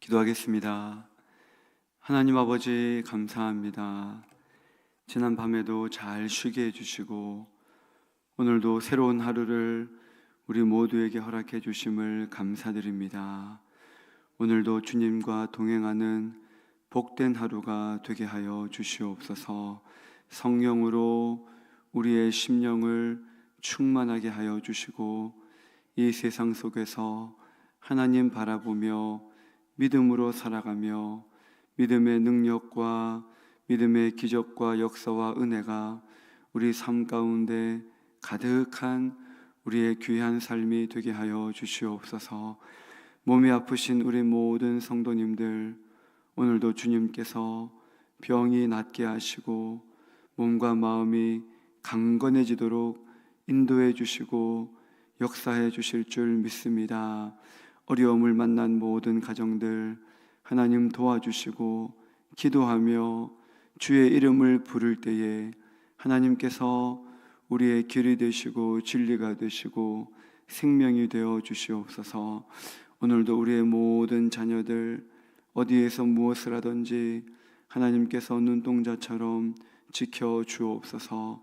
기도하겠습니다. 하나님 아버지 감사합니다. 지난 밤에도 잘 쉬게 해주시고 오늘도 새로운 하루를 우리 모두에게 허락해 주심을 감사드립니다. 오늘도 주님과 동행하는 복된 하루가 되게 하여 주시옵소서 성령으로 우리의 심령을 충만하게 하여 주시고 이 세상 속에서 하나님 바라보며 믿음으로 살아가며 믿음의 능력과 믿음의 기적과 역사와 은혜가 우리 삶 가운데 가득한 우리의 귀한 삶이 되게 하여 주시옵소서. 몸이 아프신 우리 모든 성도님들 오늘도 주님께서 병이 낫게 하시고 몸과 마음이 강건해지도록 인도해 주시고 역사해 주실 줄 믿습니다. 어려움을 만난 모든 가정들 하나님 도와주시고 기도하며 주의 이름을 부를 때에 하나님께서 우리의 길이 되시고 진리가 되시고 생명이 되어 주시옵소서. 오늘도 우리의 모든 자녀들 어디에서 무엇을 하든지 하나님께서 눈동자처럼 지켜 주옵소서.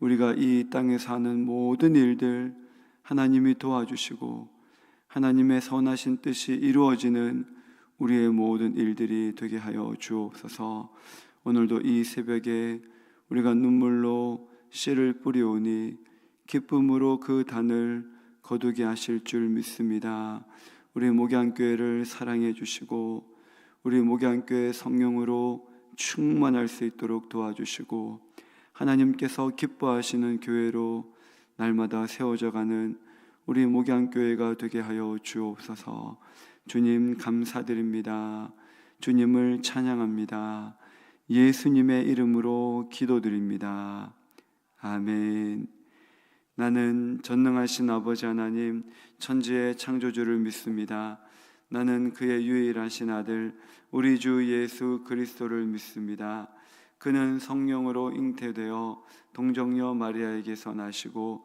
우리가 이 땅에 사는 모든 일들 하나님이 도와주시고 하나님의 선하신 뜻이 이루어지는 우리의 모든 일들이 되게 하여 주옵소서. 오늘도 이 새벽에 우리가 눈물로 씨를 뿌리오니 기쁨으로 그 단을 거두게 하실 줄 믿습니다. 우리 목양교회를 사랑해 주시고 우리 목양교회 성령으로 충만할 수 있도록 도와주시고 하나님께서 기뻐하시는 교회로 날마다 세워져 가는 우리 목양교회가 되게 하여 주옵소서. 주님 감사드립니다. 주님을 찬양합니다. 예수님의 이름으로 기도드립니다. 아멘. 나는 전능하신 아버지 하나님, 천지의 창조주를 믿습니다. 나는 그의 유일하신 아들, 우리 주 예수 그리스도를 믿습니다. 그는 성령으로 잉태되어 동정녀 마리아에게서 나시고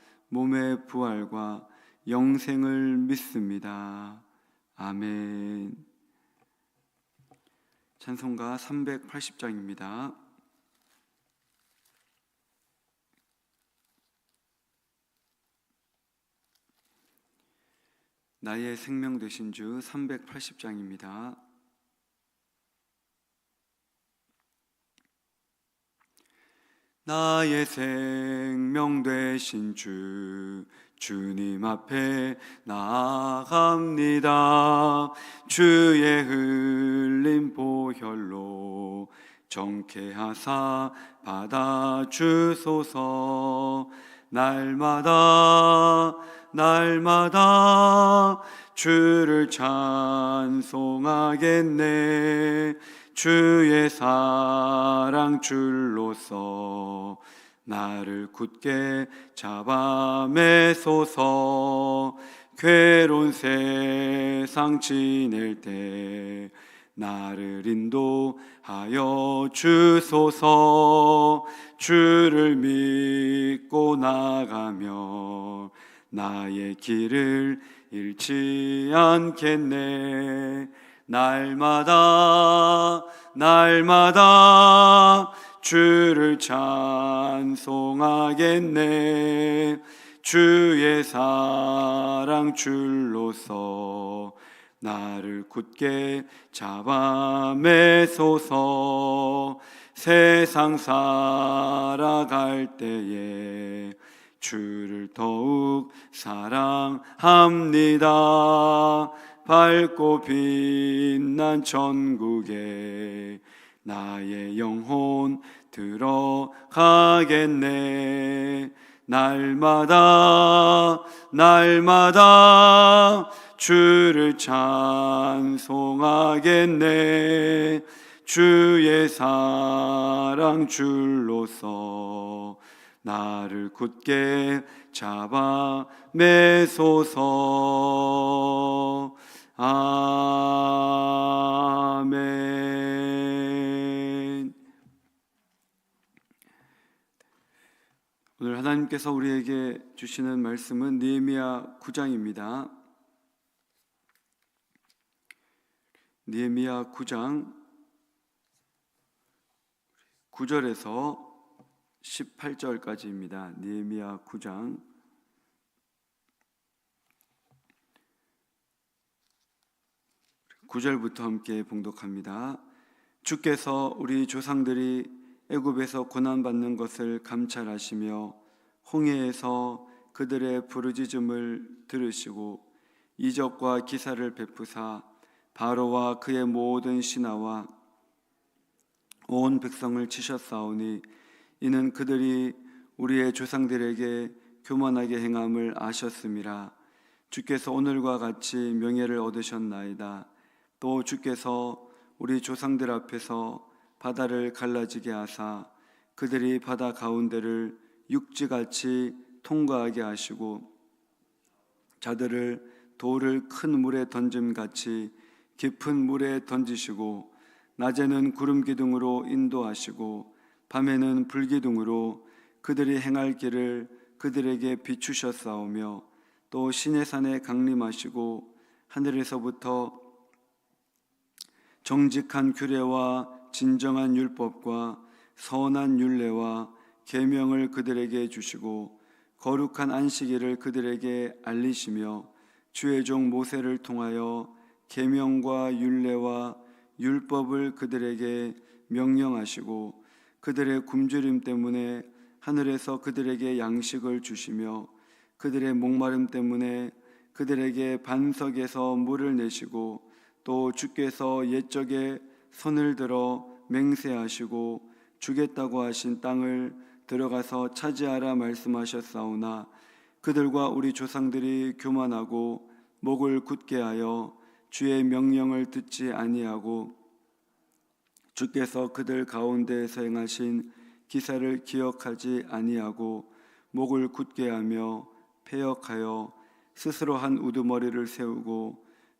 몸의 부활과 영생을 믿습니다. 아멘. 찬송가 380장입니다. 나의 생명 되신 주 380장입니다. 나의 생명 되신 주 주님 앞에 나아갑니다. 주의 흘린 보혈로 정케 하사 받아 주소서 날마다 날마다 주를 찬송하겠네 주의 사랑 줄로서 나를 굳게 잡아매소서. 괴로운 세상 지낼 때 나를 인도하여 주소서. 주를 믿고 나가며 나의 길을 잃지 않겠네 날마다 날마다 주를 찬송하겠네 주의 사랑 줄로서 나를 굳게 잡아매소서 세상 살아갈 때에 주를 더욱 사랑합니다. 밝고 빛난 천국에 나의 영혼 들어가겠네. 날마다, 날마다 주를 찬송하겠네 주의 사랑 줄로서 나를 굳게 잡아 매소서 아멘 오늘 하나님께서 우리에게 주시는 말씀은 느헤미야 9장입니다. 느헤미야 9장 9절에서 18절까지입니다. 느헤미야 9장 9절부터 함께 봉독합니다. 주께서 우리 조상들이 애굽에서 고난 받는 것을 감찰하시며 홍해에서 그들의 부르짖음을 들으시고 이적과 기사를 베푸사 바로와 그의 모든 신하와 온 백성을 치셨사오니 이는 그들이 우리의 조상들에게 교만하게 행함을 아셨음이라 주께서 오늘과 같이 명예를 얻으셨나이다 또 주께서 우리 조상들 앞에서 바다를 갈라지게 하사 그들이 바다 가운데를 육지같이 통과하게 하시고 자들을 돌을 큰 물에 던짐 같이 깊은 물에 던지시고 낮에는 구름 기둥으로 인도하시고 밤에는 불 기둥으로 그들이 행할 길을 그들에게 비추셨사오며 또 신의 산에 강림하시고 하늘에서부터 정직한 규례와 진정한 율법과 선한 율례와 계명을 그들에게 주시고 거룩한 안식일을 그들에게 알리시며 주의 종 모세를 통하여 계명과 율례와 율법을 그들에게 명령하시고 그들의 굶주림 때문에 하늘에서 그들에게 양식을 주시며 그들의 목마름 때문에 그들에게 반석에서 물을 내시고 또 주께서 옛적에 손을 들어 맹세하시고 주겠다고 하신 땅을 들어가서 차지하라 말씀하셨사오나 그들과 우리 조상들이 교만하고 목을 굳게 하여 주의 명령을 듣지 아니하고 주께서 그들 가운데에서 행하신 기사를 기억하지 아니하고 목을 굳게 하며 폐역하여 스스로 한 우두머리를 세우고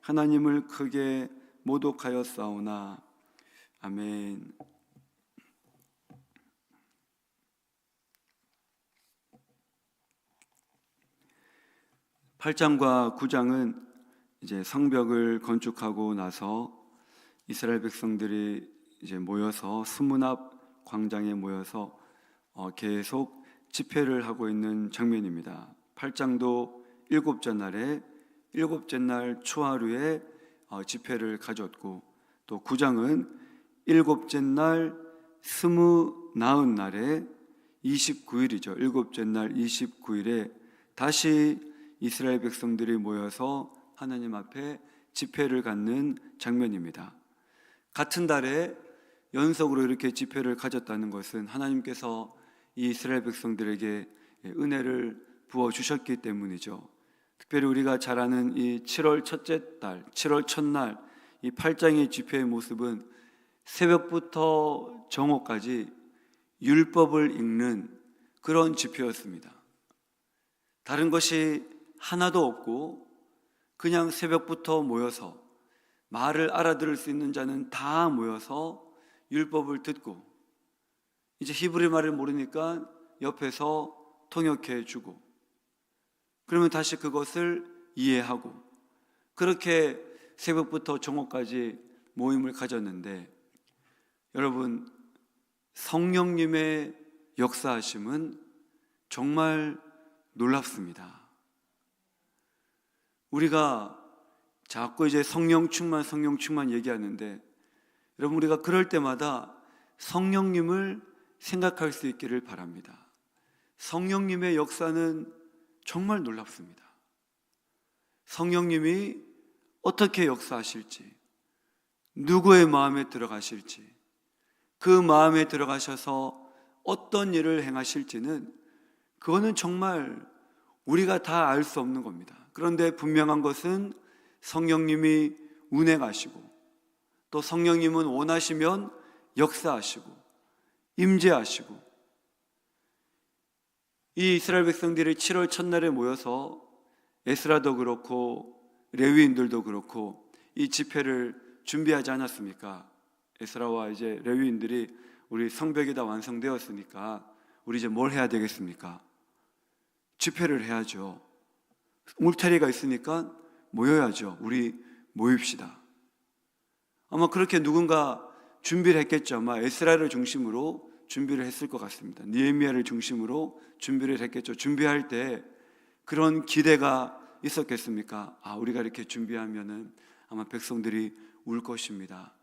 하나님을 크게 모독하였사오나 아멘. 8장과 9장은 이제 성벽을 건축하고 나서 이스라엘 백성들이 이제 모여서 수문 앞 광장에 모여서 어, 계속 집회를 하고 있는 장면입니다. 8장도 일곱째 날에 일곱째 날 초하루에 어, 집회를 가졌고 또 9장은 일곱째 날 스무 나흔 날에 29일이죠. 일곱째 날 29일에 다시 이스라엘 백성들이 모여서 하나님 앞에 집회를 갖는 장면입니다. 같은 달에 연속으로 이렇게 집회를 가졌다는 것은 하나님께서 이 이스라엘 백성들에게 은혜를 부어 주셨기 때문이죠. 특별히 우리가 잘 아는 이 7월 첫째 달, 7월 첫날 이 8장의 집회의 모습은 새벽부터 정오까지 율법을 읽는 그런 집회였습니다. 다른 것이 하나도 없고 그냥 새벽부터 모여서 말을 알아들을 수 있는 자는 다 모여서 율법을 듣고 이제 히브리 말을 모르니까 옆에서 통역해 주고 그러면 다시 그것을 이해하고 그렇게 새벽부터 정오까지 모임을 가졌는데 여러분 성령님의 역사하심은 정말 놀랍습니다. 우리가 자꾸 이제 성령 충만, 성령 충만 얘기하는데 여러분 우리가 그럴 때마다 성령님을 생각할 수 있기를 바랍니다. 성령님의 역사는 정말 놀랍습니다. 성령님이 어떻게 역사하실지, 누구의 마음에 들어가실지, 그 마음에 들어가셔서 어떤 일을 행하실지는 그거는 정말 우리가 다 알 수 없는 겁니다. 그런데 분명한 것은 성령님이 운행하시고 또 성령님은 원하시면 역사하시고 임재하시고 이 이스라엘 백성들이 7월 첫날에 모여서 에스라도 그렇고 레위인들도 그렇고 이 집회를 준비하지 않았습니까? 에스라와 이제 레위인들이 우리 성벽이 다 완성되었으니까 우리 이제 뭘 해야 되겠습니까? 집회를 해야죠. 울타리가 있으니까 모여야죠. 우리 모입시다. 아마 그렇게 누군가 준비를 했겠죠. 아마 에스라를 중심으로 준비를 했을 것 같습니다. 니에미아를 중심으로 준비를 했겠죠. 준비할 때 그런 기대가 있었겠습니까? 아, 우리가 이렇게 준비하면은 아마 백성들이 울 것입니다.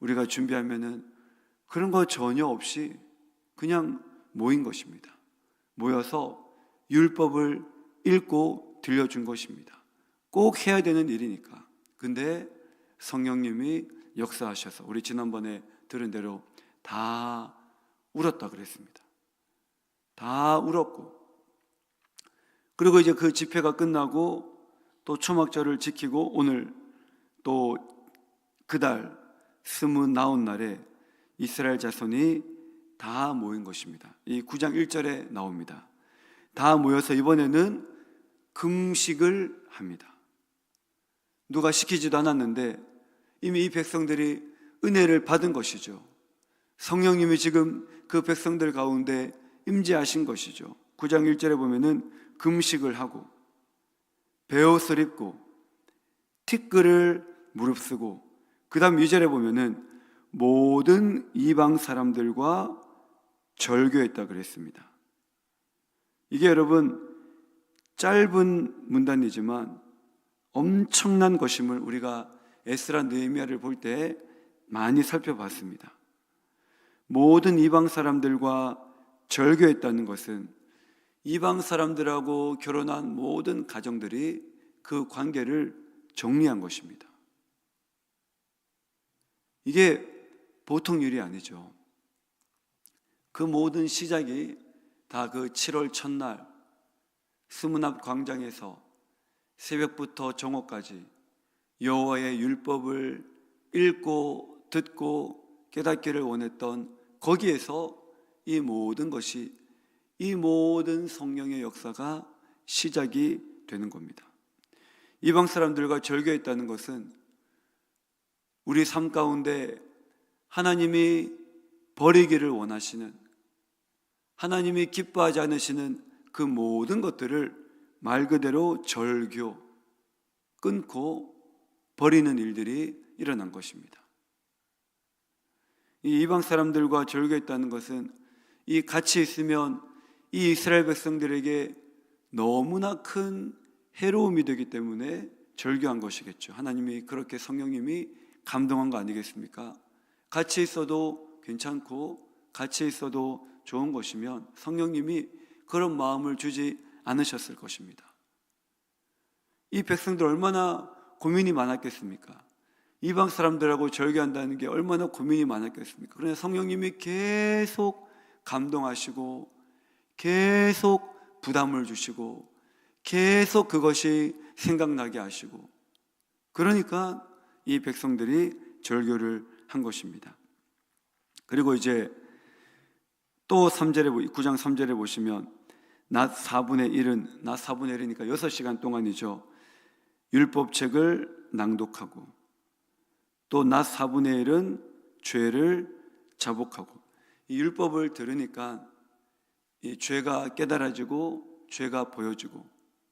우리가 준비하면은 그런 거 전혀 없이 그냥 모인 것입니다. 모여서 율법을 읽고 들려준 것입니다. 꼭 해야 되는 일이니까. 근데 성령님이 역사하셔서 우리 지난번에 들은 대로 다 울었다 그랬습니다. 다 울었고 그리고 이제 그 집회가 끝나고 또 초막절을 지키고 오늘 또 그달 스무 나온 날에 이스라엘 자손이 다 모인 것입니다. 이 9장 1절에 나옵니다. 다 모여서 이번에는 금식을 합니다. 누가 시키지도 않았는데 이미 이 백성들이 은혜를 받은 것이죠. 성령님이 지금 그 백성들 가운데 임재하신 것이죠. 9장 1절에 보면은 금식을 하고 베옷을 입고 티끌을 무릅쓰고 그다음 2절에 보면은 모든 이방 사람들과 절교했다 그랬습니다. 이게 여러분 짧은 문단이지만 엄청난 것임을 우리가 에스라 느헤미야를 볼 때 많이 살펴봤습니다. 모든 이방 사람들과 절교했다는 것은 이방 사람들하고 결혼한 모든 가정들이 그 관계를 정리한 것입니다. 이게 보통 일이 아니죠. 그 모든 시작이 다 그 7월 첫날 스문 앞 광장에서 새벽부터 정오까지 여호와의 율법을 읽고 듣고 깨닫기를 원했던 거기에서 이 모든 것이 이 모든 성령의 역사가 시작이 되는 겁니다. 이방 사람들과 절교했다는 것은 우리 삶 가운데 하나님이 버리기를 원하시는 하나님이 기뻐하지 않으시는 그 모든 것들을 말 그대로 절교, 끊고 버리는 일들이 일어난 것입니다. 이 이방 사람들과 절교했다는 것은 이 같이 있으면 이 이스라엘 백성들에게 너무나 큰 해로움이 되기 때문에 절교한 것이겠죠. 하나님이 그렇게 성령님이 감동한 거 아니겠습니까? 같이 있어도 괜찮고 같이 있어도 좋은 것이면 성령님이 그런 마음을 주지 않으셨을 것입니다. 이 백성들 얼마나 고민이 많았겠습니까? 이방 사람들하고 절개한다는 게 얼마나 고민이 많았겠습니까? 그러나 성령님이 계속 감동하시고 계속 부담을 주시고 계속 그것이 생각나게 하시고 그러니까 이 백성들이 절교를 한 것입니다. 그리고 이제 또 3절에 9장 3절에 보시면 낮 4분의 1은 낮 4분의 1이니까 6시간 동안이죠. 율법책을 낭독하고 또 낮 4분의 1은 죄를 자복하고 이 율법을 들으니까 이 죄가 깨달아지고 죄가 보여지고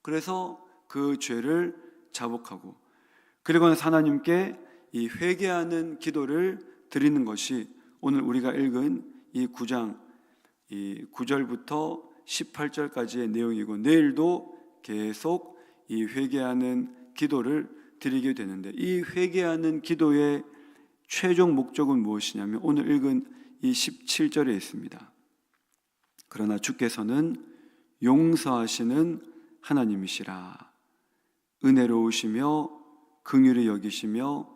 그래서 그 죄를 자복하고 그리고는 하나님께 이 회개하는 기도를 드리는 것이 오늘 우리가 읽은 이 9장 이 9절부터 18절까지의 내용이고 내일도 계속 이 회개하는 기도를 드리게 되는데 이 회개하는 기도의 최종 목적은 무엇이냐면 오늘 읽은 이 17절에 있습니다. 그러나 주께서는 용서하시는 하나님이시라. 은혜로우시며 긍휼히 여기시며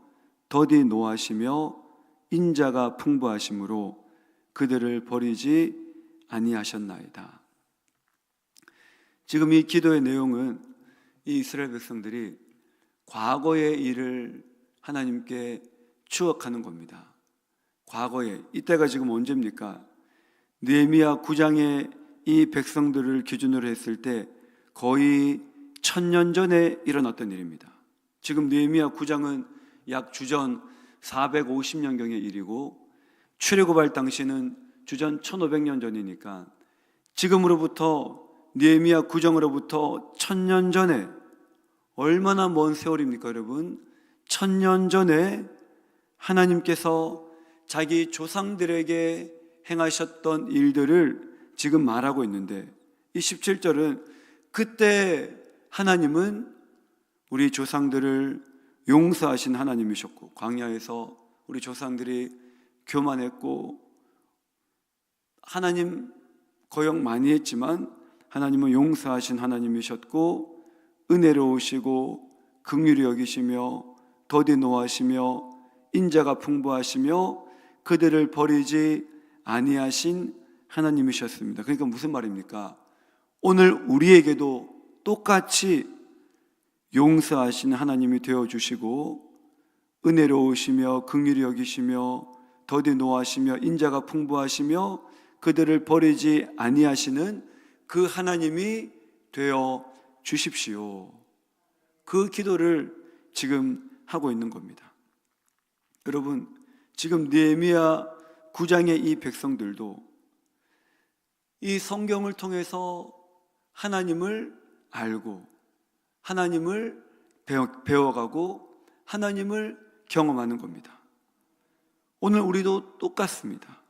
더디 노하시며 인자가 풍부하심으로 그들을 버리지 아니하셨나이다. 지금 이 기도의 내용은 이 이스라엘 백성들이 과거의 일을 하나님께 추억하는 겁니다. 과거에 이때가 지금 언제입니까? 느헤미야 9장에 이 백성들을 기준으로 했을 때 거의 천년 전에 일어났던 일입니다. 지금 느헤미야 9장은 약 주전 450년경의 일이고 출애굽할 당시는 주전 1500년 전이니까 지금으로부터 느헤미야 9장으로부터 천년 전에 얼마나 먼 세월입니까, 여러분? 천년 전에 하나님께서 자기 조상들에게 행하셨던 일들을 지금 말하고 있는데 이 17절은 그때 하나님은 우리 조상들을 용서하신 하나님이셨고 광야에서 우리 조상들이 교만했고 하나님 거역 많이 했지만 하나님은 용서하신 하나님이셨고 은혜로우시고 긍휼히 여기시며 더디 노하시며 인자가 풍부하시며 그들을 버리지 아니하신 하나님이셨습니다. 그러니까 무슨 말입니까? 오늘 우리에게도 똑같이 용서하신 하나님이 되어 주시고 은혜로우시며 긍휼히 여기시며 더디 노하시며 인자가 풍부하시며 그들을 버리지 아니하시는 그 하나님이 되어 주십시오. 그 기도를 지금 하고 있는 겁니다. 여러분, 지금 느헤미야 9장의 이 백성들도 이 성경을 통해서 하나님을 알고 하나님을 배워, 가고 하나님을 경험하는 겁니다. 오늘 우리도 똑같습니다.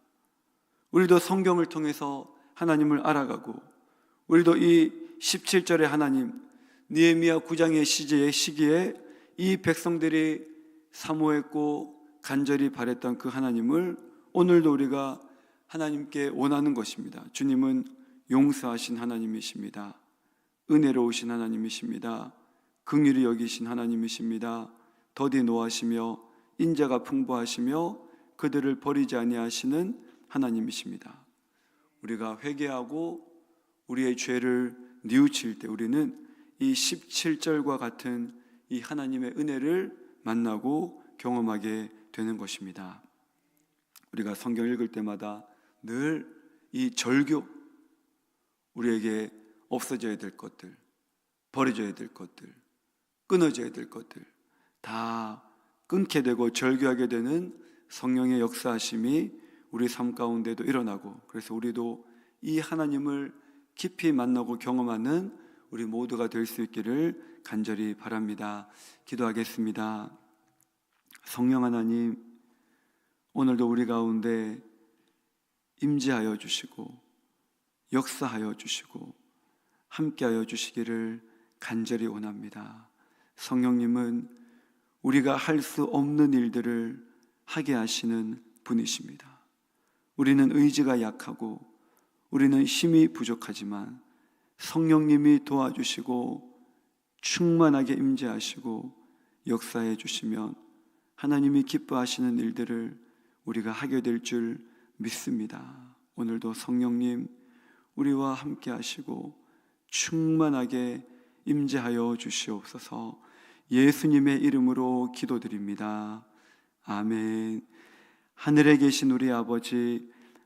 우리도 성경을 통해서 하나님을 알아가고 우리도 이 17절의 하나님 니에미야 9장의 시제의 시기에 이 백성들이 사모했고 간절히 바랬던 그 하나님을 오늘도 우리가 하나님께 원하는 것입니다. 주님은 용서하신 하나님이십니다. 은혜로우신 하나님이십니다. 긍휼히 여기신 하나님이십니다. 더디 노하시며 인자가 풍부하시며 그들을 버리지 아니하시는 하나님이십니다. 우리가 회개하고 우리의 죄를 뉘우칠 때 우리는 이 17절과 같은 이 하나님의 은혜를 만나고 경험하게 되는 것입니다. 우리가 성경 읽을 때마다 늘 이 절교 우리에게 없어져야 될 것들, 버려져야 될 것들, 끊어져야 될 것들 다 끊게 되고 절교하게 되는 성령의 역사하심이 우리 삶 가운데도 일어나고 그래서 우리도 이 하나님을 깊이 만나고 경험하는 우리 모두가 될 수 있기를 간절히 바랍니다. 기도하겠습니다. 성령 하나님, 오늘도 우리 가운데 임재하여 주시고 역사하여 주시고 함께하여 주시기를 간절히 원합니다. 성령님은 우리가 할 수 없는 일들을 하게 하시는 분이십니다. 우리는 의지가 약하고 우리는 힘이 부족하지만 성령님이 도와주시고 충만하게 임재하시고 역사해 주시면 하나님이 기뻐하시는 일들을 우리가 하게 될 줄 믿습니다. 오늘도 성령님 우리와 함께 하시고 충만하게 임재하여 주시옵소서 예수님의 이름으로 기도드립니다. 아멘. 하늘에 계신 우리 아버지,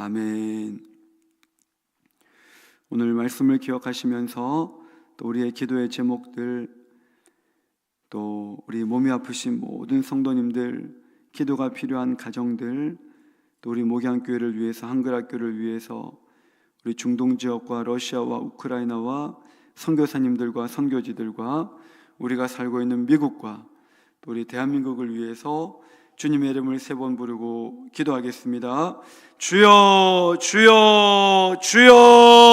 아멘. 오늘 말씀을 기억하시면서 또 우리의 기도의 제목들 또 우리 몸이 아프신 모든 성도님들 기도가 필요한 가정들 또 우리 목양교회를 위해서 한글학교를 위해서 우리 중동 지역과 러시아와 우크라이나와 선교사님들과 선교지들과 우리가 살고 있는 미국과 또 우리 대한민국을 위해서 주님의 이름을 세 번 부르고 기도하겠습니다. 주여 주여 주여